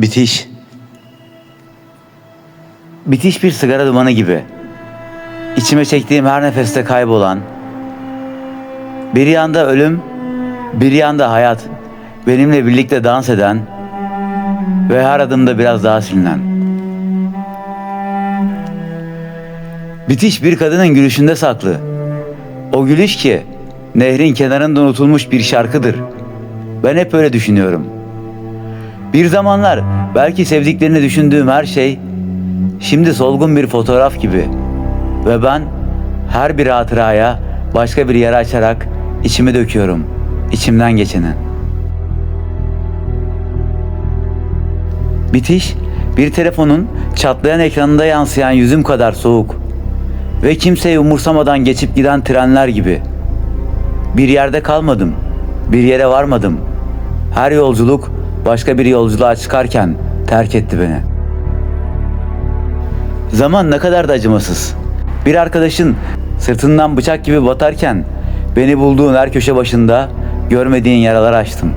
Bitiş. Bitiş bir sigara dumanı gibi. İçime çektiğim her nefeste kaybolan. Bir yanda ölüm, bir yanda hayat. Benimle birlikte dans eden ve her adımda biraz daha silinen. Bitiş bir kadının gülüşünde saklı. O gülüş ki nehrin kenarında unutulmuş bir şarkıdır. Ben hep öyle düşünüyorum. Bir zamanlar belki sevdiklerini düşündüğüm her şey şimdi solgun bir fotoğraf gibi. Ve ben her bir hatıraya başka bir yere açarak içimi döküyorum. içimden geçeni. Bitiş bir telefonun çatlayan ekranında yansıyan yüzüm kadar soğuk ve kimseyi umursamadan geçip giden trenler gibi. Bir yerde kalmadım, bir yere varmadım. Her yolculuk başka bir yolculuğa çıkarken terk etti beni. Zaman ne kadar da acımasız. Bir arkadaşın sırtından bıçak gibi batarken beni bulduğun her köşe başında görmediğin yaralar açtım.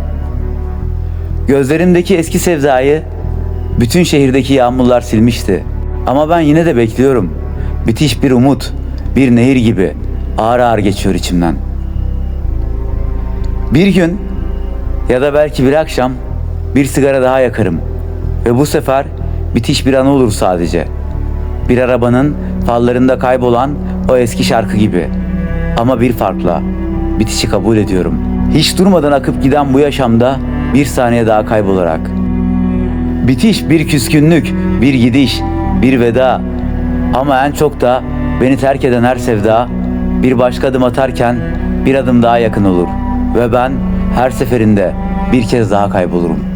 Gözlerimdeki eski sevdayı bütün şehirdeki yağmurlar silmişti. Ama ben yine de bekliyorum. Bitiş bir umut, bir nehir gibi ağır ağır geçiyor içimden. Bir gün ya da belki bir akşam bir sigara daha yakarım. Ve bu sefer bitiş bir anı olur sadece. Bir arabanın fallarında kaybolan o eski şarkı gibi. Ama bir farkla. Bitişi kabul ediyorum. Hiç durmadan akıp giden bu yaşamda bir saniye daha kaybolarak. Bitiş bir küskünlük, bir gidiş, bir veda. Ama en çok da beni terk eden her sevda bir başka adım atarken bir adım daha yakın olur. Ve ben her seferinde bir kez daha kaybolurum.